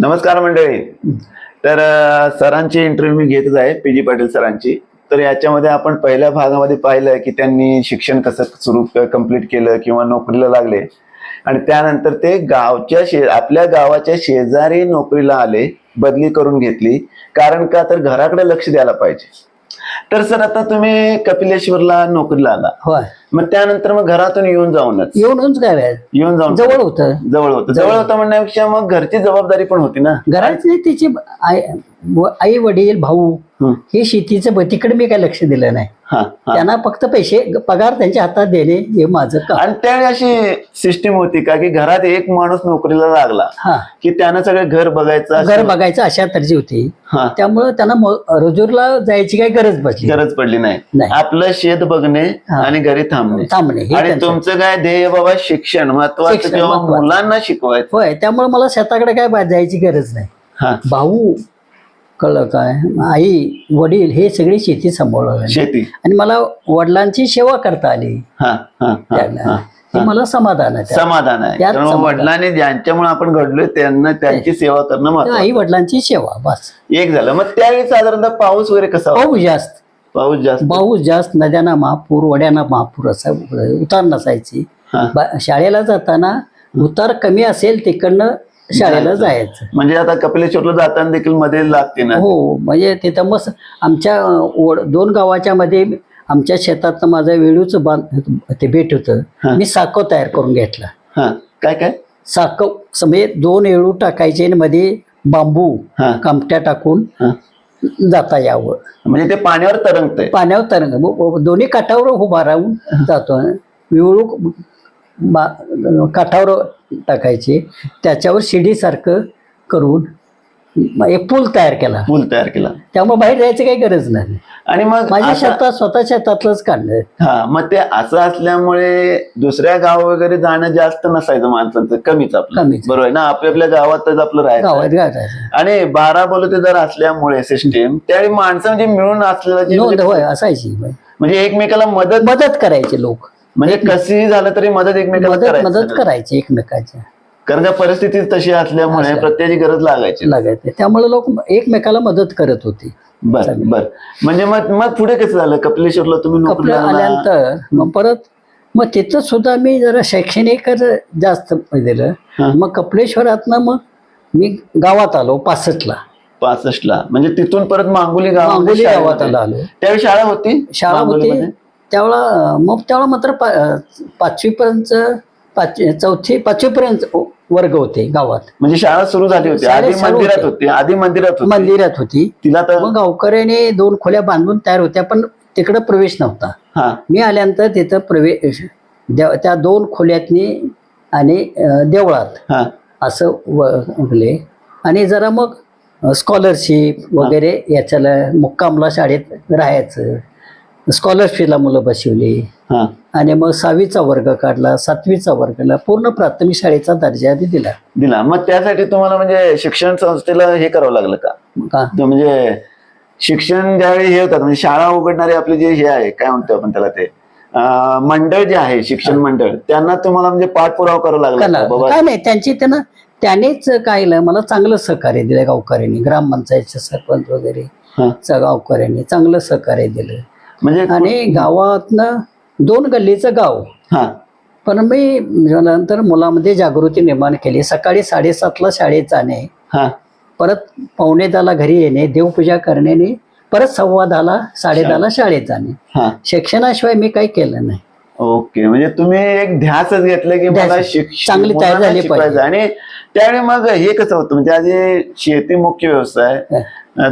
नमस्कार मंडळी. तर सरांची इंटरव्ह्यू मी घेतच आहे पी जी पाटील सरांची. तर याच्यामध्ये आपण पहिल्या भागामध्ये पाहिलं की त्यांनी शिक्षण कसं सुरू कंप्लीट केलं किंवा नोकरीला लागले. आणि त्यानंतर ते गावच्या शे आपल्या गावाच्या शेजारी नोकरीला आले बदली करून घेतली. कारण का? तर घराकडे लक्ष द्यायला पाहिजे. तर सर आता तुम्ही कपिलेश्वरला नोकरीला आला. होय. मग त्यानंतर मग घरातून येऊन जाऊनच. येऊनच काय? येऊन जाऊन. जवळ होतं. जवळ होतं. जवळ होतं म्हणण्यापेक्षा मग घरची जबाबदारी पण होती ना? घरातले तिचे आई आई वडील भाऊ हं. शेतीचं तिकडे मी काय लक्ष दिलं नाही. त्यांना फक्त पैसे पगार त्यांच्या हातात देणे हे माझं काम. आणि त्यावेळी अशी सिस्टीम होती का की घरात एक माणूस नोकरीला लागला की त्यानं सगळं घर बघायचं घर बघायचं अशा तर्जी होती. त्यामुळं त्यांना रजूरला जायची काही गरज बसली गरज पडली नाही. आपलं शेत बघणे. आणि घरी थांबणे. थांबणे हे आणि त्यांचं. तुमचं काय ध्येय बाबा? शिक्षण महत्वाचं शिक्षण. मुलांना शिकवायचं. होय त्यामुळे मला शेताकडे काय बा- जायची गरज नाही. हा. भाऊ कळलं काय? आई वडील हे सगळी शेती सांभाळलं शेती. आणि मला वडिलांची सेवा करता आली. हा हा हा हा हे मला समाधान आहे त्यात. समाधान आहे. त्यात कारण समाधान. वडिलांनी ज्यांच्यामुळे आपण घडलोय त्यांना त्यांची सेवा करणं महत्वाचं. आई वडिलांची सेवा बस. एक झालं. मग त्यावेळी साधारणतः पाऊस वगैरे कसा होता? पाऊस जास्त. पाऊस जास्त? पाऊस जास्त नद्यांना महापूर वड्यांना महापूर असा उतार नसायची. शाळेला जाताना उतार कमी असेल तिकडनं शाळेला जायचं. म्हणजे आता कपिलेश्वरला जाताना देखील मध्ये लागते ना? हो म्हणजे तिथं मस्त आमच्या ओढ दोन गावाच्या मध्ये आमच्या शेतात माझं वेळूच बांध ते भेट. होतं. मी साकव तयार करून घेतला. हा. काय काय? साकव समजे दोन एळू टाकायचे आणि मध्ये बांबू कामट्या टाकून. जाता यावं. म्हणजे ते पाण्यावर तरंगतंय. पाण्यावर तरंग. दोन्ही काठावर उभा राहून जातो. विवळूक बा काठावर टाकायचे. त्याच्यावर शिडीसारखं करून एक पूल तयार केला. पूल तयार केला. त्यामुळे बाहेर जायची काही गरज नाही. आणि मग माझ्या शेतात स्वतः शेतातलंच काढलं. हा मग ते असं असल्यामुळे दुसऱ्या गाव वगैरे जाणं जास्त नसायचं माणसांचं कमीच आपलं. कमीच. बरोबर आहे ना? आपल्या आपल्या गावातच आपलं राहायचं. गावात घालायचं आणि बारा बोलते जर असल्यामुळे सिस्टीम त्यावेळी माणसं म्हणजे मिळून असलेलं जे नोंद म्हणजे- होय असायची. म्हणजे एकमेकाला मदत मदत करायचे लोक. म्हणजे कशीही झालं तरी मदत एकमेकाला मदत मदत करायची करायची एकमेकाच्या. कारण का परिस्थिती तशी असल्यामुळे असल्या. प्रत्येकाची गरज लागायची. लागायचे. त्यामुळे लोक एकमेकाला मदत करत होते. बर बर. म्हणजे मग मग पुढे कसं झालं? कपिलेश्वरला तुम्ही. आल्यानंतर मग परत मग तिथं सुद्धा मी जरा शैक्षणिक जास्त दिलं. मग कपलेश्वरातनं मग मी गावात आलो पासष्टला. पासष्टला. म्हणजे तिथून परत मांगोली गाव मांगोली गावात आलो. आलो त्यावेळी शाळा होती? शाळा होती? त्यावेळा मग त्यावेळा मात्र पाचवी पर्यंत पाचवी चौथी पाचवी पर्यंत वर्ग होते गावात. म्हणजे शाळा सुरू झाली होती. आधी शाळा मंदिरात होती. होती. आधी मंदिरात होती. मंदिरात होती. तिला तर मग गावकऱ्याने दोन खोल्या बांधून तयार होत्या पण तिकडे प्रवेश नव्हता. हा. मी आल्यानंतर तिथं प्रवेश देव त्या दोन खोल्यातनी आणि अं, देवळात हा. असं वगले आणि जरा मग स्कॉलरशिप वगैरे याच्याला मुक्कामला शाळेत राहायचं. स्कॉलरशिपला मुलं बसवली. हा. आणि मग सहावीचा वर्ग काढला सातवीचा वर्ग काढला पूर्ण प्राथमिक शाळेचा दर्जा आधी दिला. दिला. मग त्यासाठी तुम्हाला म्हणजे शिक्षण संस्थेला हे करावं लागलं का? का? तो म्हणजे शिक्षण ज्यावेळी हे होतात म्हणजे शाळा उघडणारे आपले जे हे आहे काय म्हणतो आपण त्याला ते? अं, मंडळ जे आहे शिक्षण मंडळ त्यांना तुम्हाला म्हणजे पाठपुरावा करावा लागला कला का? बाबा काय नाही त्यांची त्यांना त्यानेच काय मला चांगलं सहकार्य दिलं गावकऱ्यांनी ग्रामपंचायतचे सरपंच वगैरे हा. च- गावकऱ्यांनी चांगलं सहकार्य दिलं. म्हणजे आणि गावातनं दोन गल्लीचं गाव. हा. पण मी नंतर मुलामध्ये जागृती निर्माण केली. सकाळी साडेसातला शाळेत जाणे हा. परत पावणे दहाला घरी येणे देवपूजा करणे परत सव्वा दहाला साडे दहाला शाळेत जाणे. हा. शिक्षणाशिवाय मी काही केलं नाही. ओके म्हणजे तुम्ही एक ध्यासच घेतलं की मला. शिक्षण चांगली तयार मुलांना झाली शिकवायचं. पाहिजे. आणि त्यावेळी मग हे कसं होतं म्हणजे आधी शेती मुख्य व्यवसाय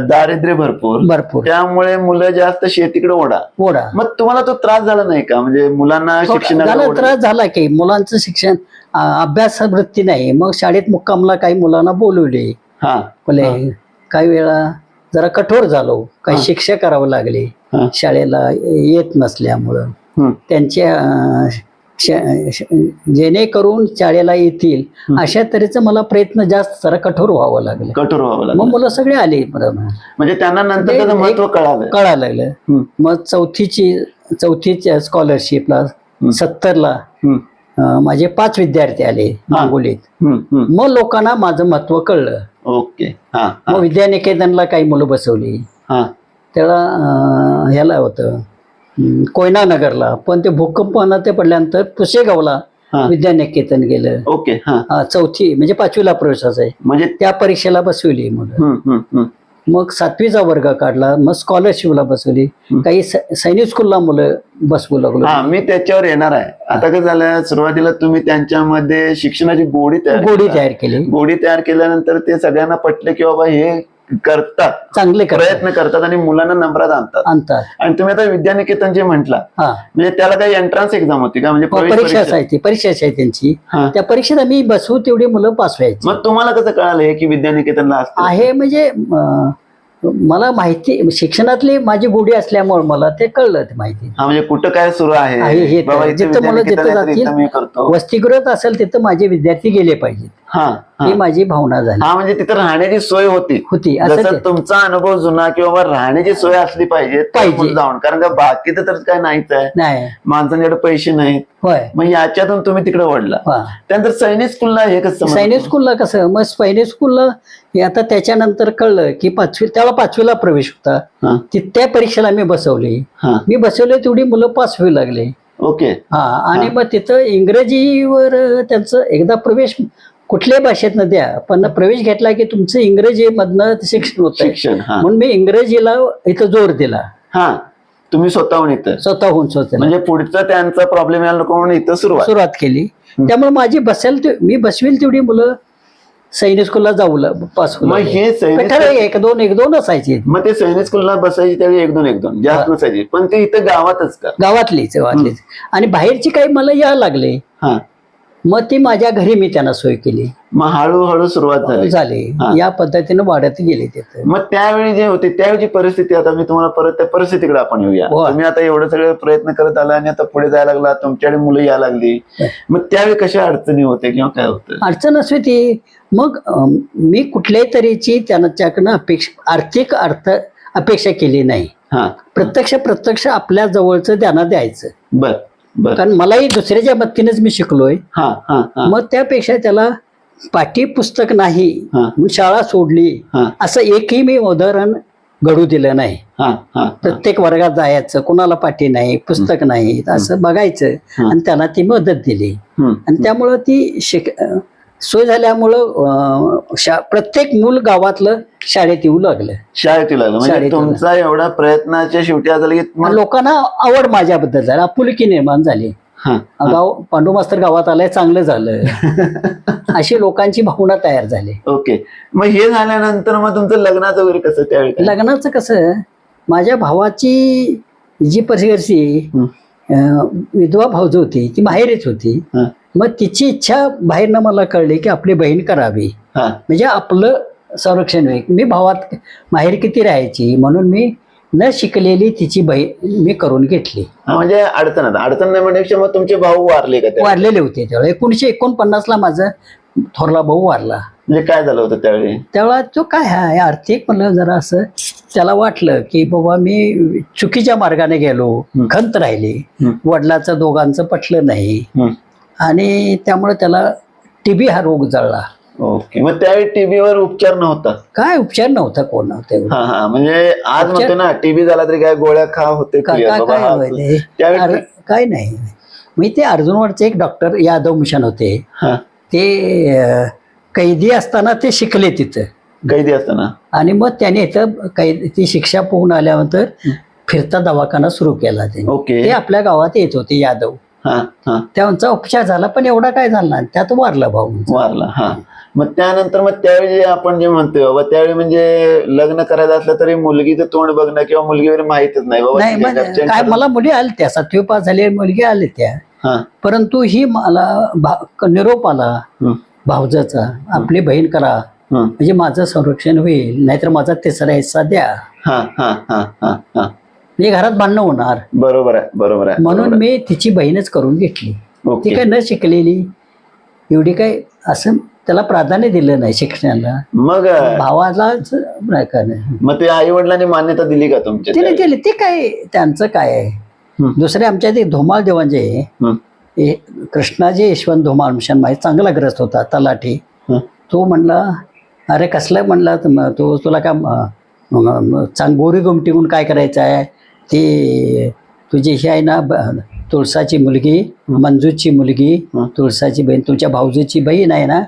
दारिद्र्य भरपूर. भरपूर. त्यामुळे मुलं जास्त शेतीकडे ओढा. ओढा. मग तुम्हाला तो त्रास झाला नाही का? म्हणजे मुलांना शिक्षणाला झाला ओढा- त्रास झाला की मुलांचं शिक्षण अभ्यास वृत्ती नाही. मग शाळेत मुक्कामला काही मुलांना बोलवले. हा. बोले काही वेळा जरा कठोर झालो. काही हा. शिक्षा करावं लागले. हा. शाळेला येत नसल्यामुळं. त्यांच्या जेणेकरून शाळेला येतील अशा तऱ्हेचं मला प्रयत्न जास्त जरा कठोर व्हावं लागलं. कठोर व्हावं मग लागलं मुलं सगळे आले. म्हणजे त्यांना नंतर एक- महत्त्व कळालं. कळायला लागलं. मग चौथीची चौथीच्या स्कॉलरशिपला सत्तरला माझे पाच विद्यार्थी आले मागोलीत. मग लोकांना माझं महत्त्व कळलं. ओके. मग विद्यानिकेतनला काही मुलं बसवली. हा. त्याला ह्याला होतं. कोयना नगरला पण ते भूकंपानं ते पडल्यानंतर पुसेगावला. विद्यानिकेतन गेलं. ओके हा. चौथी म्हणजे पाचवीला प्रवेशाचं आहे. म्हणजे त्या परीक्षेला बसवली मुलं. मग सातवीचा वर्ग काढला मग स्कॉलरशिपला बसवली. काही सैनिक स्कूलला मुलं बसवू लागलो. मी त्याच्यावर येणार आहे. आता काय झालं सुरुवातीला तुम्ही त्यांच्यामध्ये शिक्षणाची गोडी गोडी. तयार केली. गोडी तयार केल्यानंतर ते सगळ्यांना पटले की बाबा हे करतात. चांगले प्रयत्न करतात आणि मुलांना नंबरात आणतात. आणतात. आणि तुम्ही आता विद्यानिकेतन जे म्हटला म्हणजे त्याला काही एंट्रन्स एक्झाम होती का? म्हणजे परीक्षा परीक्षा? असायची परीक्षा असायची त्यांची. त्या परीक्षेत आम्ही बसवू तेवढी मुलं पास व्हायची. मग तुम्हाला कसं कळालं हे की विद्यानिकेतनला आहे म्हणजे मला माहिती शिक्षणातली माझी गोडी असल्यामुळे मला ते कळलं ते माहिती. म्हणजे कुठं काय सुरू आहे? जिथं मला जिथं जातील, वसतिगृहात असेल तिथं माझे विद्यार्थी गेले पाहिजेत. हा हा. माझी भावना झाली. हा म्हणजे तिथं राहण्याची सोय होती. होती असं जसं ते. तुमचा अनुभव जुना किंवा राहण्याची सोय असली पाहिजे तर पाहिजे. मग जाऊन कारण का बाकी तर काय नाहीच आहे. नाही. माणसांकडे पैसे नाहीत. होय. मग याच्यातून तुम्ही तिकडे वळला. हा. त्यानंतर सैनिक स्कूलला हे कसं समजलं? सैनिक स्कूलला कसं? मग सैनिक स्कूलला हे आता त्याच्यानंतर कळलं की पाचवी त्याला पाचवीला प्रवेश होता. हा. ती त्या परीक्षेला मी बसवली. हा. मी बसवले तेवढी मुलं पास होऊ लागले. ओके. हा आणि मग तिथं इंग्रजीवर त्यांचं एकदा प्रवेश कुठल्याही भाषेतनं द्या पण प्रवेश घेतला की तुमचं इंग्रजीमधनं शिक्षण होतं शिक्षण हा. म्हणून मी इंग्रजीला इथं जोर दिला. हा तुम्ही स्वतःहून इथं. स्वतःहून स्वतः म्हणजे पुढचा त्यांचा प्रॉब्लेम यायला नको म्हणून इथं सुरुवात. सुरुवात केली. त्यामुळे माझी बसेल ते- मी बसवेल तेवढी मुलं सैनिक स्कूलला जाऊ ला- पास मग. हे सैनिक ठराविक एक दोन एक दोन असायचे. मग ते सैनिक स्कूलला बसायची त्यावेळी एक दोन एक दोन. जास्त नसायची. पण ते इथं गावातच का गावातलीच गावातलीच. आणि बाहेरची काही मला यायला लागले. हा. मग ती माझ्या घरी मी त्यांना सोय केली. मग हळूहळू सुरुवात झाली. झाली. हा. या पद्धतीनं वाढत गेले तिथं. मग त्यावेळी जे होते त्यावेळी परिस्थिती आता मी तुम्हाला परत त्या परिस्थितीकडे आपण येऊया. हो. तुम्ही आता एवढं सगळे प्रयत्न करत आला आणि आता पुढे जायला लागला तुमच्याकडे मुलं यायला लागली. मग त्यावेळी कशा अडचणी होते किंवा काय होतं? अडचण असते ती मग अं, मी कुठल्याही तऱ्हेची त्यांच्याकडनं अपेक्षा आर्थिक अर्थ अपेक्षा केली नाही. हा. प्रत्यक्ष प्रत्यक्ष आपल्या जवळचं त्यांना द्यायचं. बर. कारण मलाही दुसऱ्याच्या मदतीनेच मी शिकलोय. हा हा हा. मग त्यापेक्षा त्याला पाठी पुस्तक नाही शाळा सोडली असं एकही मी उदाहरण घडू दिलं नाही. प्रत्येक वर्गात जायचं कोणाला पाठी नाही पुस्तक नाही असं बघायचं. आणि त्यांना ती मदत दिली. आणि त्यामुळं ती शिक सोय झाल्यामुळं शा- प्रत्येक मूल गावातलं शाळेत येऊ लागलं. शाळेत येऊ लागलं. म्हणजे शाळेत येऊ तुमचा एवढा प्रयत्नाच्या शेवटी आणि मग- लोकांना आवड माझ्याबद्दल झाली. आपुलकी निर्माण झाली. हा गाव पांडू मास्तर गावात आलाय चांगलं झालं. अशी लोकांची भावना तयार झाली. ओके. मग हे झाल्यानंतर मग तुमचं लग्नाचं वगैरे कसं त्यावेळी काय? लग्नाचं कसं माझ्या भावाची जी हं. अं, विधवा भाऊज होती ती माहेरीच होती. हा. मग तिची इच्छा बाहेरनं मला कळली की आपली बहीण करावी. हा. म्हणजे आपलं संरक्षण होईल मी भावात माहेर किती राहायची म्हणून मी न शिकलेली तिची बहीण मी करून घेतली. म्हणजे अडचण अडचण नाही म्हणण्यापेक्षा मग तुमचे भाऊ वारले का त्यावेळी? वारलेले होते त्यावेळेस एकोणीशे एकोणपन्नासला माझा थोरला भाऊ वारला. म्हणजे काय झालं होतं त्यावेळी? तेव्हा तो काय आहे आर्थिक म्हणलं जरा असं त्याला वाटलं की बाबा मी चुकीच्या मार्गाने गेलो. हं. खंत राहिली. हं. वडिलाचं दोघांचं पटलं नाही. आणि त्यामुळे त्याला टीबी हा रोग जळला. ओके. मग त्यावेळी टीबीवर उपचार नव्हता? काय उपचार नव्हता कोण नव्हते हा हा. म्हणजे आज म्हणतो ना टीबी झाला तरी काय गोळ्या खा होते clear. बाबा काय हा- व्हायले? त्यावेळी अरे, काय नाही. मी ते अर्जुनवाडचे एक डॉक्टर यादव मिशन होते. हा. ते अं, कैदी असताना ते शिकले तिथं. कैदी असताना? आणि मग त्याने इथं कैद ती शिक्षा पोहून आल्यानंतर फिरता दवाखाना सुरू केला त्यांनी. ओके. ते आपल्या गावात येत होते यादव. हा हा. त्यांचा उपचार झाला पण एवढा काय झाला त्यात वारला भाऊ वारला हा. मग त्यानंतर मग त्यावेळी जे आपण जे म्हणतोय बाबा त्यावेळी म्हणजे लग्न करायचं असलं तरी मुलगीचं तोंड बघणं किंवा मुलगी वगैरे माहितच नाही बाबा नाही तिच्या म्हणजे घरच्यांचं- काय मला मुली आल्या त्या सातवी पास झाले मुलगी आल्या त्या. हा. परंतु ही मला भा- निरोप आला हम्म, भावजाचा आपली बहीण करा हम्म. म्हणजे माझं संरक्षण होईल नाहीतर माझा तिसरा हिस्सा द्या. हा हा हा हा हा. म्हणजे घरात भांडणं होणार बरोबर आहे बरोबर आहे म्हणून मी तिची बहीणच करून घेतली ती ओके काय न शिकलेली एवढी काय असं त्याला प्राधान्य दिलं नाही शिक्षणाला मग भावालाच नाही का नाही. मग ते आई वडिलांनी मान्यता दिली का तुमच्या तिने त्यावेळी? दिली ते काय त्यांचं काय आहे हम्म. दुसरे आमच्या ते धोमाळ देवांचे. ए कृष्णाजी यशवंत धुमाळ मिशन माहीत चांगला ग्रस्त होता तलाठी हं. तो म्हणला अरे कसलं म्हणला तुम- तो तुला का म- म- चांग बोरी गुमटीहून काय करायचं आहे ती तुझी ही आहे ना तुळसाची मुलगी मंजूची मुलगी. तुळसाची बहीण तुमच्या भाऊजीची बहीण आहे ना.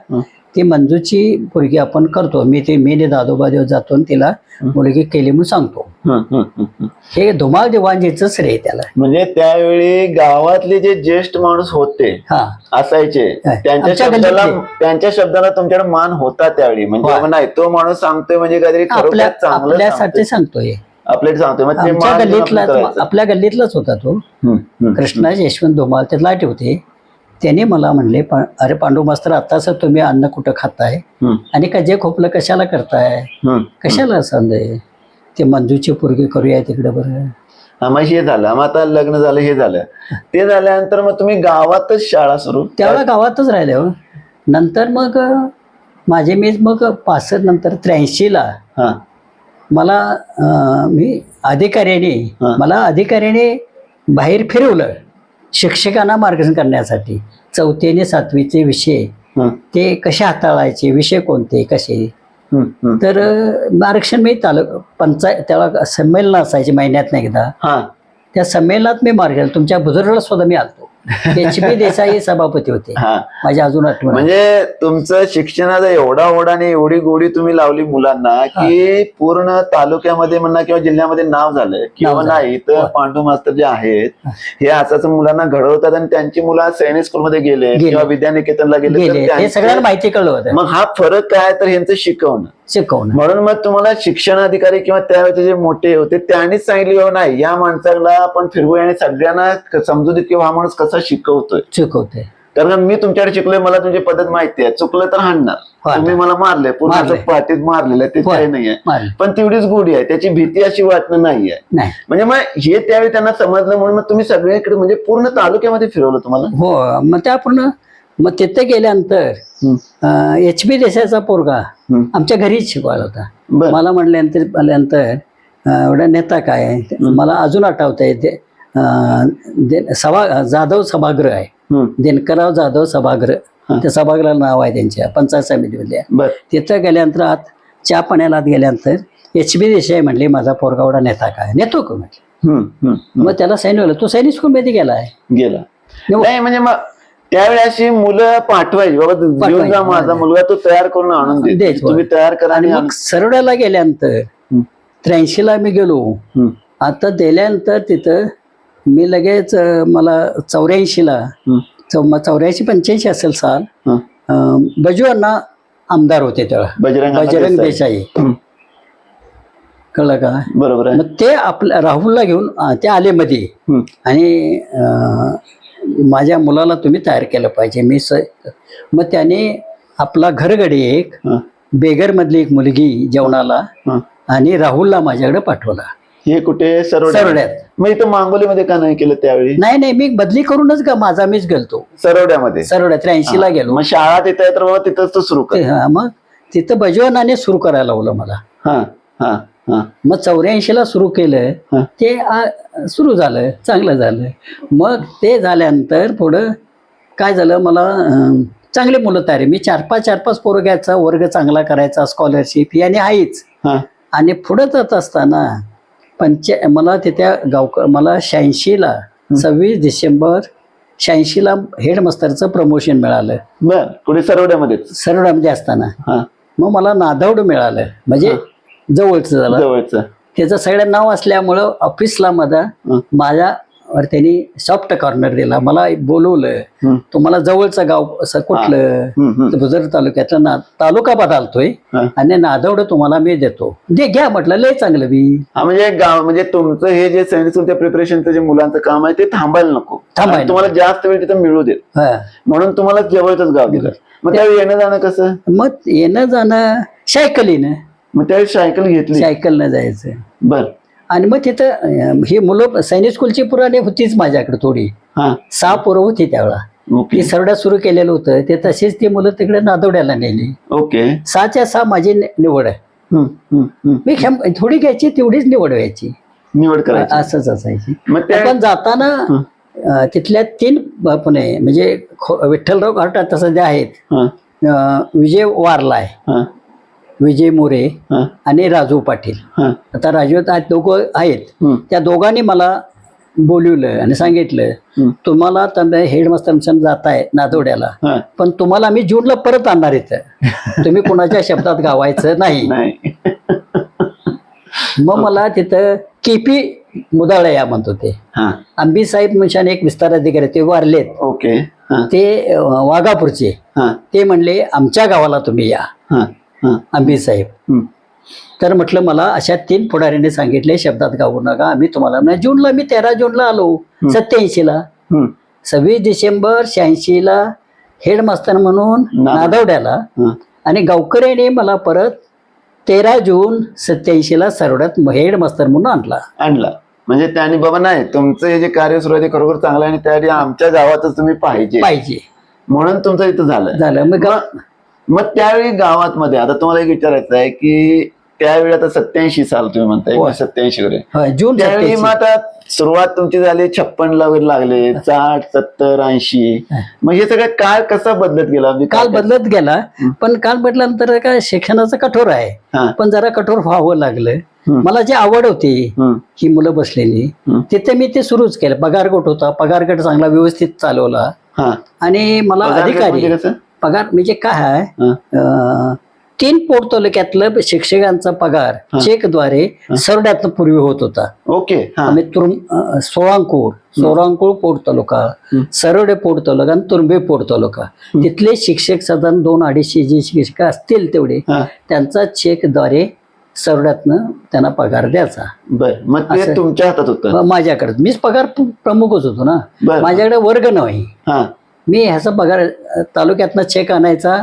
ती मंजूची मुलगी आपण करतो मी ते मी दादोबा देव जातो आणि तिला. मुलगी केली म्हणून सांगतो हं, धुमाळ देवांजीचं श्रेय त्याला म्हणजे त्यावेळी गावातले जे ज्येष्ठ माणूस होते हा असायचे. त्यांच्या शब्दाला. त्यांच्या शब्दाला तुमच्याकडे मान होता त्यावेळी म्हणजे नाही तो माणूस सांगतोय म्हणजे काहीतरी आपल्यासाठी सांगतोय. सांगतोय आपल्याला सांगतोय मग ते आमच्या मान देऊन आपलं गल्लीतला करायचं. आपल्या गल्लीतलाच होता तो. कृष्णा यशवंत धुमाळ ते लाट होते. त्याने मला म्हणले "पा- अरे पांडू मास्तर आताच तुम्ही अन्न कुठं खाताय? आणि का जे खोपलं कशाला करताय? हं. कशाला सांगय ते मंजूची पोरगी करूया तिकडे बरं. हा, मग हे झालं. मग आता लग्न झालं हे झालं. ते झाल्यानंतर मग तुम्ही गावातच शाळा सुरू त्यावेळेला गावातच राहिले हो. नंतर मग अं, माझे मी मग पासष्ट नंतर त्र्याऐंशीला हा. मला अं, मी अधिकाऱ्याने. मला अधिकाऱ्याने बाहेर फिरवलं शिक्षकांना मार्गदर्शन करण्यासाठी. चौथी आणि सातवीचे विषय. हं, ते कसे हाताळायचे विषय कोणते कसे? हं, हं. तर अं, आरक्षण मी तालुका पंचायत त्याला संमेलन असायचे महिन्यात एकदा. हा. त्या संमेलनात मी मार्ग तुमच्या बुजुर्गला सुद्धा मी आलतो. एच पी देसाई सभापती होते. हा. माझ्या अजून आठवण आहे. म्हणजे तुमचं शिक्षणाचा एवढा ओढा आणि एवढी गोडी तुम्ही लावली मुलांना की पूर्ण तालुक्यामध्ये म्हणा किंवा जिल्ह्यामध्ये नाव झालं किंवा झालं. नाही तर पांडू मास्तर जे आहेत हे. असंच मुलांना घडवतात आणि त्यांची मुलं सैनिक स्कूलमध्ये गेले गेले. किंवा विद्यानिकेतनला गेले तर हे त्यांचे- सगळ्यांना माहिती कळलं होतं. मग हा फरक काय? तर ह्यांचं शिकवणं. शिकवणं. म्हणून मग तुम्हाला शिक्षणाधिकारी किंवा त्यावेळेचे जे मोठे होते त्यांनीच सांगितले "हो नाही या माणसाला आपण फिरवूया आणि सगळ्यांना समजू दे किंवा हा माणूस कसा शिकवतोय. शिकवते कारण मी तुमच्याकडे शिकलोय मला तुमची पद्धत माहिती आहे. चुकलं तर हाणणार. तुम्ही मला मारले पूर्ण पाठीत मारलेलं आहे ते. काही नाहीये. पण तेवढीच गोडी आहे त्याची भीती अशी वाटणं नाहीये नाही. म्हणजे मग हे त्यावेळी त्यांना समजलं म्हणून मग तुम्ही सगळीकडे म्हणजे पूर्ण तालुक्यामध्ये फिरवलं तुम्हाला? हो मग त्या पूर्ण मग तिथे गेल्यानंतर. एच पी देसाईचा पोरगा. आमच्या घरीच शिकवायला होता मला म्हणल्यानंतर म्हणल्यानंतर अं, एवढा नेता काय आहे? मला अजून आठवत आहे ते सभा जाधव सभागृह आहे. दिनकरराव जाधव सभागृह. त्या सभागृहाला नाव आहे त्यांच्या पंचायत समितीमधल्या तिथं गेल्यानंतर आत चहा पाण्याला आत गेल्यानंतर एच बी देसाई म्हणले माझा पोरगा एवढा नेता काय नेतो का म्हटलं. मग त्याला सैन्य तो सैनिक स्कूलमध्ये गेलाय गेला हो. नाही म्हणजे मग त्यावेळी अशी मुलं पाठवायची बाबा घेऊन जा. माझा मुलगा तो तयार करून आणून दे द्यायचं. तुम्ही तयार करा आणि आणि मग सरवड्याला गेल्यानंतर. त्र्याऐंशीला मी गेलो. आता गेल्यानंतर तिथं मी लगेच अं, मला चौऱ्याऐंशीला चौऱ्याऐंशी पंच्याऐंशी असेल साल हं. अं, बजू अण्णा आमदार होते तेव्हा बजरंग बजरंग देसाई. कळलं का बरोबर आहे मग ते आपल्या राहुलला घेऊन अं, ते आले मध्ये. आणि अं, माझ्या मुलाला तुम्ही तयार केलं पाहिजे. मी स मग त्याने आपला घरगडी एक. बेगरमधली एक मुलगी जेवणाला. आणि राहुलला माझ्याकडे पाठवला. हे कुठे? सरवड्यात मग इथं मांगोलीमध्ये का नाही केलं त्यावेळी? नाही नाही मी बदली करूनच का माझा मीच गेलतो. सरवड्यामध्ये सरवड्यात त्र्याऐंशीला गेलो. मग शाळा तिथं तर बाबा तिथंच सुरू कर. हा, मग तिथं बजवनाने सुरू करायला लावलं मला. हा हा. मग चौऱ्याऐंशीला सुरू. केलं ते सुरू झालं चांगलं झालं मग ते झाल्यानंतर पुढं काय झालं? मला चांगले मुलं तयार. मी चार पाच चार पाच पोरं घ्यायचा वर्ग चांगला करायचा स्कॉलरशिप याने आहेच. आणि पुढं जात असताना पंच्या मला तिथे गावक मला शहाऐंशीला सव्वीस डिसेंबर शहाऐंशीला हेडमास्टरचं प्रमोशन मिळालं. बर. कुठे सरवड्यामध्येच सरवड्यामध्ये असताना. मग मला नादवड मिळालं. म्हणजे जवळचं झालं जवळच. त्याचं सगळं नाव असल्यामुळं ऑफिसला माझा. माझ्यावर त्यांनी सॉफ्ट कॉर्नर दिला. मला बोलवलं. तुम्हाला जवळचं गाव असं कुठलं? बुजुर्ग तालुक्यातलं ना तालुका बदलतोय. आणि नादवड तुम्हाला मी देतो. दे घ्या म्हटलं लय चांगलं मी हा म्हणजे गाव म्हणजे तुमचं हे जे सैनिक स्कूलच्या प्रिपरेशनचं जे मुलांचं काम आहे ते थांबायला नको. थांबायला आणि तुम्हाला जास्त वेळ तिथं मिळू देत. म्हणून तुम्हाला जवळच गाव दिलं. मग त्यावेळी येणं जाणं कसं? मग येणं जाणं सायकलीनं. मग त्यावेळी सायकल घेतली. सायकलनं जायचं. बर. आणि मग तिथं अं, ही मुलं सैनिक स्कूलची पुराणे होतीच माझ्याकडे थोडी. हा. सहा पोरं होती त्यावेळा. ओके. ती सरड्या सुरू केलेलं होतं. ते तशीच ती मुलं तिकडे नादवड्याला नेली. ओके. सहाच्या सहा माझी नि- निवड आहे. हम्म, हम्म, हम्म. मी क्षम- थोडी घ्यायची तेवढीच निवड व्हायची. निवड करायची. असंच असायची. मग त्या पण जाताना अं, तिथल्या तीन ब- पुणे म्हणजे खो- विठ्ठलराव घाट आता सध्या आहेत. हा. अं, विजय वारलाय हा. विजय मोरे हा. आणि राजू पाटील. हा. आता राजू आता दोघं आहेत. हम्म, त्या दोघांनी मला बोलवलं आणि सांगितलं तुम्हाला तर हेडमास्टर जाताय नादोड्याला हा. पण तुम्हाला आम्ही जूनला परत आणणार इथं. तुम्ही कोणाच्या शब्दात गावायचं नाही. नाही. मग मला तिथं केपी मुदाळे या म्हणत होते. हा. आंबी साहेब म्हणजे एक विस्तार अधिकारी ते वारलेत. ओके. हा. ते अं, वाघापूरचे. हा. ते म्हणले आमच्या गावाला तुम्ही या. हा हा. आंबी साहेब. तर म्हटलं मला अशा तीन पुढाऱ्यांनी सांगितले शब्दात गाऊ नका. आम्ही तुम्हाला म्हणजे जूनला मी तेरा जूनला आलो सत्याऐंशीला. हम्म, सव्वीस डिसेंबर शहाऐंशीला हेडमास्तर म्हणून ना- नादवड्याला हा. आणि गावकऱ्याने मला परत तेरा जून सत्याऐंशीला सरवड्यात हेडमास्तर म्हणून आणला. आणला. म्हणजे त्यांनी बाबा नाही तुमचं हे जे कार्य सुरू आहे ते खरोखर चांगलं आहे आणि त्यासाठी आमच्या गावातच तुम्ही पाहिजे. पाहिजे. म्हणून तुमचं इथं झालं. झालं. मग मग त्यावेळी गावात मध्ये आता तुम्हाला एक विचारायचं आहे की त्यावेळी आता सत्याऐंशी साल तुम्ही म्हणताय. सत्याऐंशी वगैरे जून त्यावेळी मग 87. आता सुरुवात तुमची झाली छप्पन ला वगैरे लागले साठ सत्तर ऐंशी मग हे सगळं काळ कसा बदलत गेला म्हणजे काल बदलत गेला पण काल बदलल्यानंतर काय शिक्षणाचं कठोर आहे. पण जरा कठोर व्हावं लागलं. मला जी आवड होती ही मुलं बसलेली. तिथे मी ते सुरूच केलं पगार गट होता पगार गट चांगला व्यवस्थित चालवला आणि मला अधिकारी म्हणजे कसं? पगार म्हणजे काय आहे. अं, तीन पोट तालुक्यातलं शिक्षकांचा पगार चेकद्वारे सरड्यातनं पूर्वी होत होता. ओके हा. आम्ही अं, सोळांकूळ सोळांकूळ पोट तालुका सरवडे पोट तालुका आणि तुरुंबे पोट तालुका तिथले शिक्षक साधारण दोन अडीचशे जे शिक्षक असतील तेवढे हा. त्यांचा चेकद्वारे सरड्यातनं त्यांना पगार द्यायचा. बर मग ते असं. तुमच्या हातात होतं. मग माझ्याकडे. मीच पगार प्र- प्रमुखच होतो ना. बर. माझ्याकडे वर्ग नाही. हा. मी ह्याचा पगार तालुक्यातनं चेक आणायचा.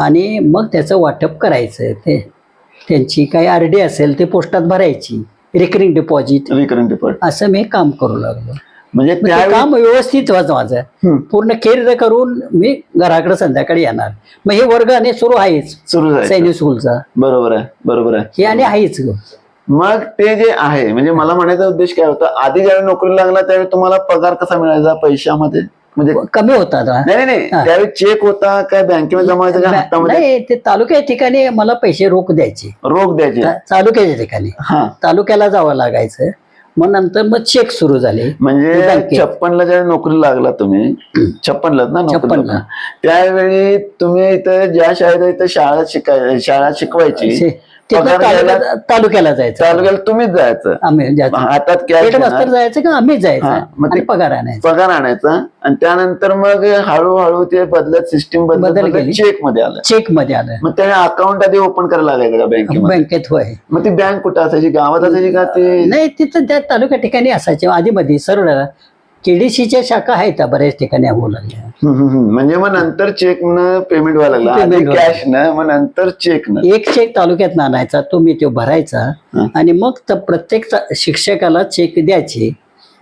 आणि मग त्याचं वाटप करायचं ते. त्यांची काही आर डी असेल ते पोस्टात भरायची रिकरिंग डिपॉझिट विक्रण रिपोर्ट असं मी काम करू लागलो. म्हणजे काम व्यवस्थित व्हायचं माझं. पूर्ण खेर करून मी घराकडे संध्याकाळी येणार. मग हे वर्ग आणि सुरू आहेच. सुरू सैनिक स्कूलचा. बरोबर आहे बरोबर आहे. हे आणि आहेच. मग ते जे आहे म्हणजे मला म्हणायचा उद्देश काय होता आधी ज्यावेळी नोकरी लागला त्यावेळी तुम्हाला पगार कसा मिळायचा पैशामध्ये? म्हणजे कमी होता आता. नाही नाही हा. त्यावेळी चेक होता काय बँकेमध्ये जमा व्हायचा का हातामध्ये नाही ते तालुक्या ठिकाणी मला पैसे रोख द्यायचे रोख द्यायचे ता- तालुक्याच्या ठिकाणी हा तालुक्याला जावं लागायचं मग नंतर मग चेक सुरू झाले म्हणजे बँकेत. छप्पनला ज्यावेळी नोकरी लागला तुम्ही छप्पनला ना नोकरी छप्पनला. लागला. त्यावेळी तुम्ही इथं ज्या शाळेत इथं शाळा शिकाय शाळा शिकवायची शे- तिथनं पगार द्यायला तालुक्याला जायचं. तालुक्याला तुम्हीच जायचं. आम्ही जायचं. हातात कॅश हेडमास्तर जायचं का? आम्हीच जायचं. हा, मग आणि ते- पगार आणायचा. पगार आणायचा. आणि त्यानंतर मग हळूहळू ते बदलत सिस्टीम बदल बदलत. चेकमध्ये आलं. चेकमध्ये आलं. मग त्याने अकाउंट आधी ओपन करायला लागायचं का बँकेमध्ये बँकेत होय. मग ती बँक कुठं असायची? गावात असायची का ते नाही तिथं त्या तालुक्या ठिकाणी असायचे. आधी मध्ये सरळ केडीसीच्या शाखा आहेत बऱ्याच ठिकाणी होऊ लागल्या. म्हणजे मग नंतर चेक न पेमेंट व्हायला लागला. कॅश न मग नंतर चेक न एक चेक तालुक्यात आणायचा तो मी तो भरायचा हं. आणि मग प्रत्येक शिक्षकाला चेक द्यायचे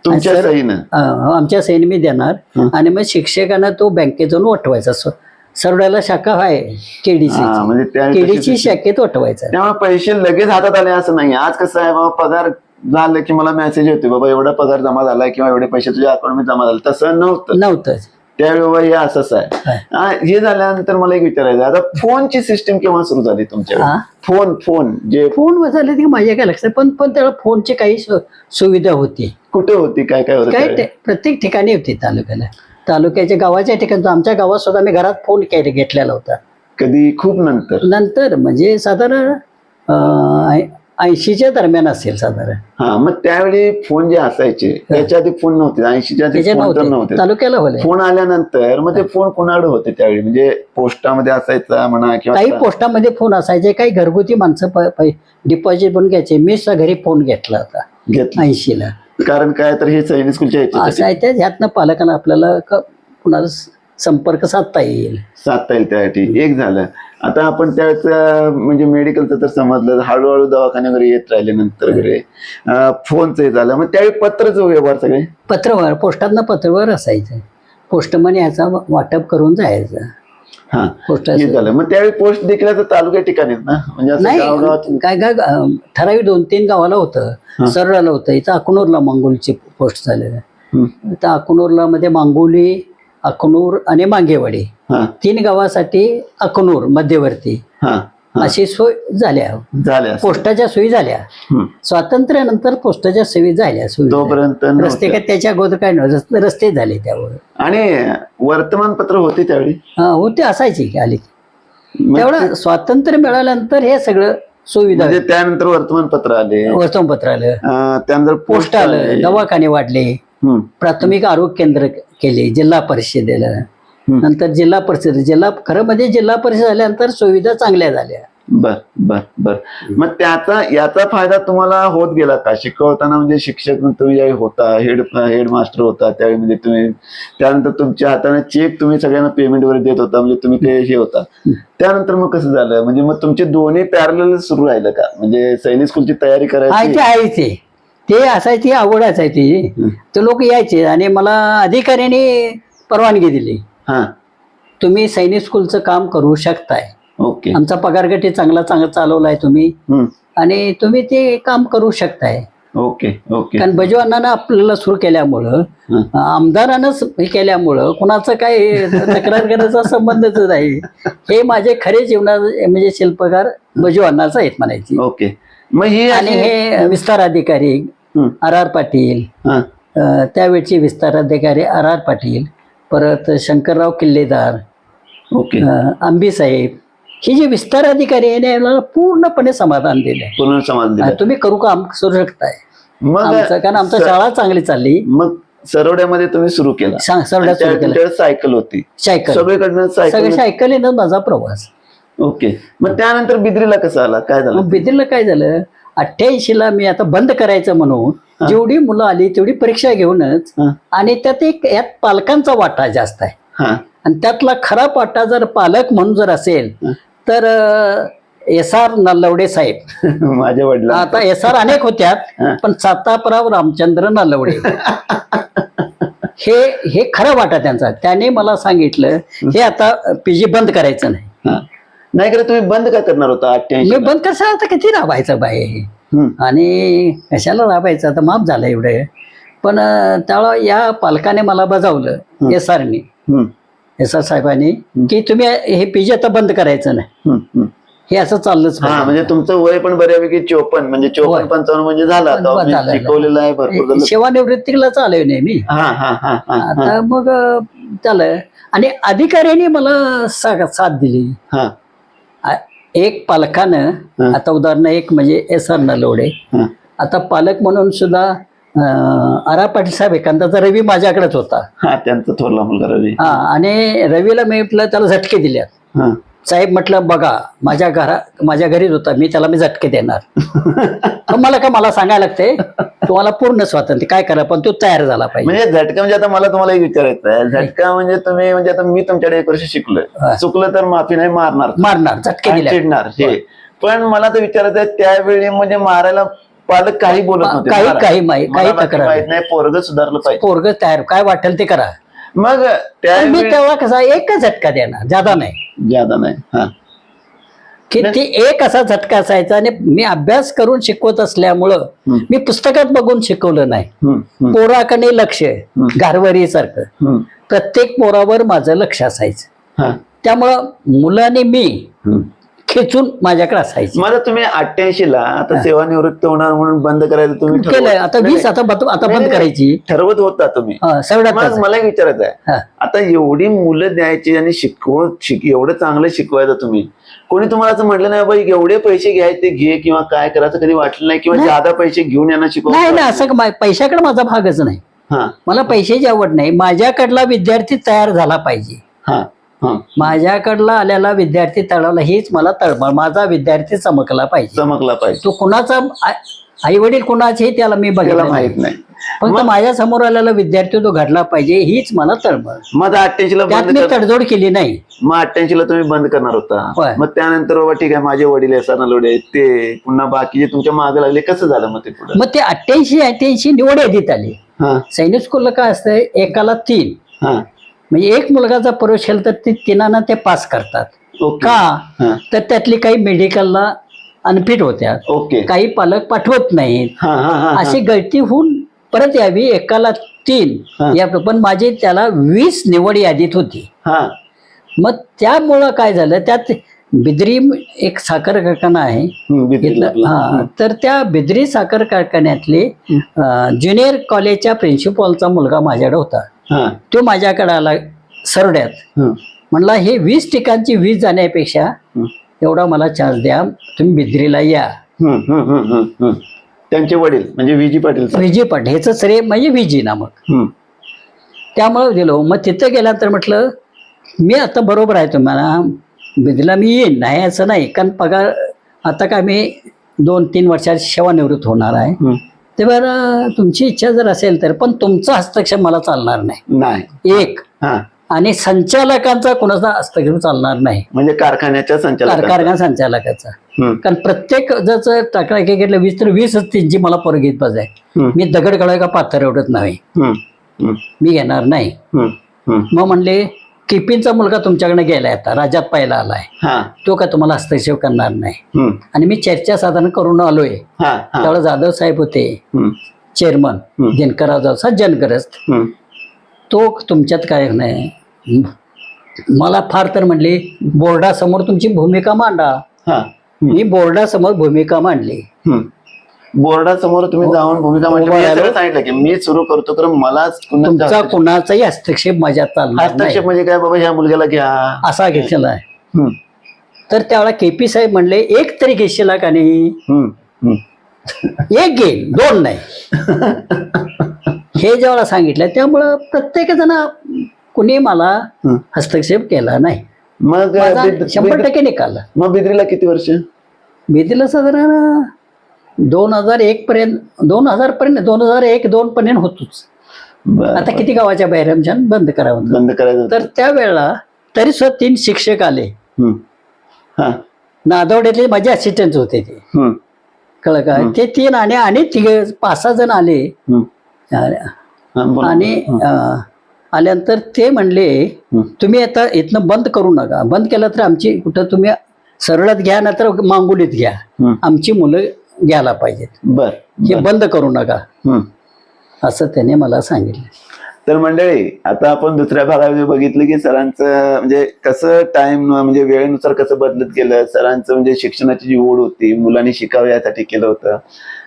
तुमच्या सहीनं अं, आमच्या सैन मी देणार हं. आणि मग शिक्षकांना तो बँकेत जाऊन वटवायचा स- सरड्याला शाखा आहे केडीसी हा, म्हणजे system. शाखेत वटवायचा त्यामुळे पैसे लगेच हातात आले असं नाही आज कसं आहे बाबा पगार झालं की मला मेसेज येते बाबा एवढा पगार जमा झालाय किंवा एवढे पैसे तुझ्या अकाउंटमध्ये जमा झाले. तसं नव्हतं. नव्हतंच. त्यावेळी बाबा हे असंच आहे? हा, झाल्यानंतर मला एक विचारायचं आता फोनची सिस्टीम केव्हा सुरू झाली तुमच्याकडे? हा? फोन फोन जे फोन झाले की माझ्या काय लक्षात पण पण त्याला फोनची काही सुविधा होती. कुठे होती? काय काय होतं? काय? ते- प्रत्येक ठिकाणी होती तालुक्याला. तालुक्याच्या गावाच्या ठिकाणी आमच्या गावात सुद्धा मी घरात फोन के- घेतलेला होता. कधी? खूप नंतर. नंतर म्हणजे साधारण ऐंशीच्या दरम्यान असेल साधारण. हा मग त्यावेळी फोन जे असायचे त्याच्या आधी फोन नव्हते. ऐंशीच्या आधी फोन तर नव्हते. नव्हते. तालुक्याला होले फोन आल्यानंतर मग ते फोन कोणाकडे होते त्यावेळी? म्हणजे पोस्टामध्ये असायचा म्हणा काही किंवा पोस्टामध्ये फोन असायचे काही घरगुती माणसं डिपॉझिट पण घ्यायचे. मी सुद्धा घरी फोन घेतला होता. घेतलं. ऐंशीला. कारण काय? तर हे सैनिक स्कूलच्या असं याच्यात आहे त्या ह्यातनं पालकांना आपल्याला क- कुणाला स- संपर्क साधता येईल. साधता येईल त्यासाठी. एक झालं. आता आपण त्यावेळेस म्हणजे मेडिकलचं तर समजलं. हळूहळू दवाखाने वगैरे येत राहिले नंतर वगैरे फोनचं हे झालं. मग त्यावेळी पत्रच व्यवहार सगळे? पत्रवर पोस्टातनं पत्रवर असायचं. पोस्टमन याचा वाटप करून जायचं. हा पोस्ट झालं. मग त्यावेळी पोस्ट देखील आता तालुक्या ठिकाणीच ना? म्हणजे असं नाही काय काय अं, ठराविक दोन तीन गावाला होतं. सरळाला होतं. इथं अकनूरला मंगोलची पोस्ट झालेलं हं. तर अकनूरला मध्ये मांगोली अकनूर आणि मांगेवाडी. हा. तीन गावासाठी अकनूर मध्यवर्ती. हा हा. अशी सोय झाल्या. झाले असेल. पोस्टाच्या सोयी झाल्या. हं. स्वातंत्र्यानंतर पोस्टाच्या सोयी झाल्या. सोयी तोपर्यंत रस्ते नव्हतं. काय त्याच्या अगोदर काय नव्हतं. रस्ते- रस्ते झाले त्यावर. आणि वर्तमानपत्र होते त्यावेळी? हा, होते असायची की आली. मग तेवढं स्वातंत्र्य मिळाल्यानंतर हे सगळं सुविधा म्हणजे त्यानंतर वर्तमानपत्र आले. वर्तमानपत्र आलं. अं, त्यानंतर पोस्ट आलं. दवाखाने वाढले. हं. प्राथमिक आरोग्य केंद्र केले जिल्हा परिषदेला. नंतर जिल्हा परिषद जिल्हा खरं म्हणजे जिल्हा परिषद झाल्यानंतर सुविधा चांगल्या झाल्या. बर बर बर. मग त्याचा याचा फायदा तुम्हाला होत गेला का? शिकवताना म्हणजे शिक्षक तुम्ही होता हेड हेडमास्टर होता त्यावेळी म्हणजे तुम्ही त्यानंतर तुमच्या हाताने चेक तुम्ही सगळ्यांना पेमेंट वगैरे देत होता म्हणजे तुम्ही ते हे होता. त्यानंतर मग कसं झालं? म्हणजे मग तुमचे दोन्ही पॅरल सुरू राहिलं का? म्हणजे सैनिक स्कूलची तयारी आहे करायची ते असायची आवड असायची. हं. ते लोक यायचे आणि मला अधिकाऱ्याने परवानगी दिली. हा. तुम्ही सैनिक स्कूलचं काम करू शकताय. ओके. आमचा पगारगटी चांगला चांगला चालवलाय तुम्ही. आणि तुम्ही ते काम करू शकताय. Okay okay. कारण बजू अण्णानं आपल्याला सुरू केल्यामुळं. आमदारानं स- हे केल्यामुळं कुणाचं काय तक्रार करायचा संबंधच नाही. हे माझे खरे जीवनात म्हणजे शिल्पकार बजू अण्णाचा आहेत म्हणायची. ओके. मग ही आणि हे विस्तार अधिकारी. आर आर पाटील हा. अ, त्यावेळचे विस्तार अधिकारी आर आर पाटील परत शंकरराव किल्लेदार ओके. अ, आंबी साहेब. हे जे विस्तार अधिकारी आहे ना, याला पूर्णपणे समाधान दिलंय. पूर्ण समाज दिला तुम्ही करू काम करू शकताय? मग आमचं कारण आमचं शाळा चांगली चालली. मग सरवड्यामध्ये तुम्ही सुरू केला. सांग सरड्यात सुरू केलं तुमच्याकडे सायकल होती. सायकल. सगळीकडनं सगळं सायकल सायकलीनं माझा प्रवास. ओके. मग त्यानंतर बिद्रीला कसं आला? काय झालं? मग बिदिरला काय झालं? अठ्ठ्याऐंशी ला मी आता बंद करायचं म्हणून जेवढी मुलं आली तेवढी परीक्षा घेऊनच. आणि त्यात एक यात पालकांचा वाटा जास्त आहे. हा. आणि त्यातला खरा वाटा जर पालक म्हणून जर असेल. तर एस आर नलवडे साहेब. माझ्या वडिला आता एस आर अनेक होत्यात हं. पण सातापराव रामचंद्र नलवडे हे हे खरा वाटा त्यांचा. त्याने मला सांगितलं हे. आता पीजी बंद करायचं नाही. नाही खरं तुम्ही बंद का करणार होता अठ्ठ्याऐंशी मी बंद कसं आता किती राबायचं बाय आणि कशाला राबायचं? आता माफ झालं एवढं. पण अं, त्यावेळेला या पालकाने मला बजावलं एस आरनी एस आर साहेबांनी की तुम्ही हे पीजी आता बंद करायचं नाही. हे असं चाललंच. म्हणजे तुमचं वय पण बऱ्यापैकी चोपन्न म्हणजे. चोपन्न पंचावन्न म्हणजे झालं. शिकवलेलं आहे. सेवानिवृत्तीला चालू नाही मी आता मग झालं. आणि अधिकाऱ्यांनी मला साथ दिली. आ- एक पालकानं. आता उदाहरण एक म्हणजे एस आर नलवडे हा. आता पालक म्हणून सुद्धा अं, आरा पाटील साहेब एखाद्याचा रवी माझ्याकडेच होता. हा त्यांचा थोरला मुलगा रवी. हा आणि रवीला मी म्हटलं त्याला झटके दिल्यात हा. साहेब म्हटलं बघा माझ्या घरा माझ्या घरीच होता मी त्याला मी झटके देणार. मला का मला सांगायला लागते? तुम्हाला पूर्ण स्वातंत्र्य काय करा पण तो तयार झाला पाहिजे. म्हणजे झटका म्हणजे आता मला तुम्हाला एक विचारायचं आहे. झटका म्हणजे तुम्ही म्हणजे आता मी तुमच्याकडे एक वर्ष शिकलोय. चुकलं तर माफी नाही मारणार मारणार झटके चिडणार हे. पण मला तर विचारायचं आहे त्यावेळी म्हणजे मारायला पालक काही बोलत नव्हते. काही-. काही माही- काही तक्रार माहीत नाही पोरग सुधारलं पाहिजे. पोरग तयार काय वाटेल ते करा. मग पण मी त्यावेळी तेव्हा कसा एकच झटका देणार ज्यादा नाही. ज्यादा नाही हा. की ती एक असा झटका असायचा आणि मी अभ्यास करून शिकवत असल्यामुळं. मी पुस्तकात बघून शिकवलं नाही. हम्म, हम्म, पोराकडे लक्ष घारवरी सारखं हम्म, प्रत्येक पोरावर माझं लक्ष असायचं. हा, त्यामुळं मुलाने मी हम्म. खेचून माझ्याकडे असायची. आता तुम्ही अठ्ठ्याऐंशी ला आता सेवानिवृत्त होणार म्हणून बंद करायचं तुम्ही केलंय. आता वीस आता बत- आता बंद नाही, करायची. ठरवत होता तुम्ही. हा, सगळ्यात मग त्याचं. मला एक विचारायचं आहे. आता एवढी मुलं द्यायची आणि शिकवत शिक एवढं चांगलं शिकवायचं तुम्ही. कोणी तुम्हाला असं म्हटलं नाही बाई एवढे पैसे घ्यायचे ते घे किंवा काय करायचं कधी वाटलं नाही किंवा नाही. जादा पैसे घेऊन यांना शिकव नाही ना असं मा- पैशाकडे माझा भागच नाही. हा. मला पैशाची आवड नाही. माझ्याकडला विद्यार्थी तयार झाला पाहिजे. हा. माझ्याकडला आलेला विद्यार्थी तळावला हीच मला तळमळ माझा विद्यार्थी चमकला पाहिजे. चमकला पाहिजे. तो कुणाचा आई वडील कुणाचे त्याला मी त्याला बघितलं माहीत नाही. फक्त माझ्यासमोर आलेला विद्यार्थी तो घडला पाहिजे हीच मला तळमळ. मग आता अठ्ठ्याऐंशी ला त्यात बंद मी कर- तडजोड केली नाही. मग अठ्ठ्याऐंशी ला तुम्ही बंद करणार होय. होता मग त्यानंतर बाबा ठीक आहे माझे वडील एसा नलोडे ते पुन्हा बाकीचे तुमच्या मागे लागले कसं झालं मग ते पुढे? मग ते अठ्ठ्याऐंशी अठ्ठ्याऐंशी निवड यादीत आली. हा. सैनिक स्कूलला काय असतंय एकाला तीन. हा. म्हणजे एक मुलगा जर प्रवेश केला तर ते तिनांना ते पास करतात. का? तर त्यातली काही मेडिकलला अनफिट होत्या काही पालक पाठवत नाहीत. अशी गळती होऊन परत यावी एकाला तीन. या पण माझी त्याला वीस निवड यादीत होती. मग त्यामुळं काय झालं त्यात बिद्री एक साखर कारखाना आहे. हा तर त्या बिद्री साखर कारखान्यातले ज्युनियर कॉलेजच्या प्रिन्सिपॉलचा मुलगा माझ्याकडे होता. हा. तो माझ्याकडे आला सरड्यात. म्हणला हे वीस ठिकाणची वीस जाण्यापेक्षा. एवढा मला चान्स द्या तुम्ही बिद्रीला या. त्यांचे वडील म्हणजे विजी पाटील विजी पाट ह्याचं श्रेय म्हणजे विजी नामक हम्म, त्यामुळं गेलो मग तिथं गेल्यानंतर म्हटलं मी आता बरोबर आहे तुम्हाला. बिद्रीला मी येईन. नाही असं नाही. कारण पगार आता काय मी दोन तीन वर्षात सेवानिवृत्त होणार आहे. ते बरं तुमची इच्छा जर असेल तर पण तुमचा हस्तक्षेप मला चालणार नाही. नाही. एक. हा. आणि संचालकांचा कोणाचा हस्तक्षेप चालणार नाही. म्हणजे कारखान्याच्या कार- संचालक कारखाना संचालकाचा. कारण प्रत्येक जर टाकला एक घेतलं वीस तर वीसच त्यांची मला पोरं घेत पाहिजे मी दगड काढाय का पाथर एवढत नाही मी घेणार नाही. मग म्हणले किपिनचा मुलगा तुमच्याकडे गेलाय आता राज्यात पहिला आलाय. हा. तो का तुम्हाला हस्तक्षेप करणार नाही? हम्म, आणि मी चर्चा साधारण करून आलोय. हा हा. त्यावेळेला जाधव साहेब होते. हम्म, चेअरमन हम्म. दिनकरराव जाधव सज्जनग्रस्त हम्म, तो तुमच्यात काय नाही. मला फार तर म्हणले बोर्डासमोर तुमची भूमिका मांडा. हा. मी बोर्डासमोर भूमिका मांडली. हम्म. बोर्डासमोर तुम्ही जाऊन भूमिका मांडली. मी सगळं सांगितलं की मी सुरू करतो कारण मलाच कुणाचा तुमचा हस्तक्षेप- कुणाचाही हस्तक्षेप माझ्यात चालणार नाही. हस्तक्षेप म्हणजे काय बाबा ह्या मुलग्याला घ्या. असा घेतलेला आहे. हम्म, तर त्यावेळेला के पी साहेब म्हणले एक तरी घेशील का नाही? हम्म, हम्म. एक घेईल दोन नाही. हे जेव्हा सांगितलं त्यामुळं प्रत्येक जण कुणी मला. हस्तक्षेप केला नाही. मग माझा बिद- शंभर बिद- टक्के निकाल. मग बिद्रीला किती वर्ष? मी दिलं साधारण दोन हजार एक पर्यंत दोन हजार पर्यंत दोन हजार एक दोन पर्यंत होतोच. आता किती गावाच्या बाहेर आमच्या बंद करावं. बंद करायचं. तर त्यावेळेला तरी सुद्धा तीन शिक्षक आले. हा नादवड्यातले माझे असिस्टंट होते ते कळ का ते तीन आणि आणि तिघे पाच सहा जण आले. आणि आल्यानंतर ते म्हणले. तुम्ही आता इथनं बंद करू नका बंद केलं तर आमची कुठं तुम्ही सरळात घ्या ना तर मांगुलीत घ्या. आमची मुलं घ्यायला पाहिजेत. बर हे बंद करू नका. हम्म. असं त्याने मला सांगितलं. तर मंडळी आता आपण दुसऱ्या भागामध्ये बघितलं की सरांचं म्हणजे कसं टाइम म्हणजे वेळेनुसार कसं बदलत गेलं सरांचं म्हणजे शिक्षणाची जी ओढ होती मुलांनी शिकावं यासाठी केलं होतं.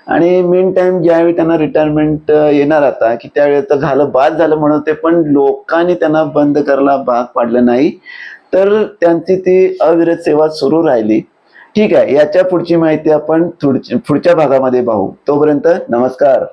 आणि मेन टाइम ज्यावेळी त्यांना रिटायरमेंट येणार आता की त्यावेळी तर झालं बाद झालं म्हणून ते पण लोकांनी त्यांना बंद करायला भाग पाडलं नाही. तर त्यांची ती अविरत सेवा सुरू राहिली. ठीक आहे याच्या पुढची माहिती आपण पुढच्या भागामध्ये पाहू. तोपर्यंत नमस्कार.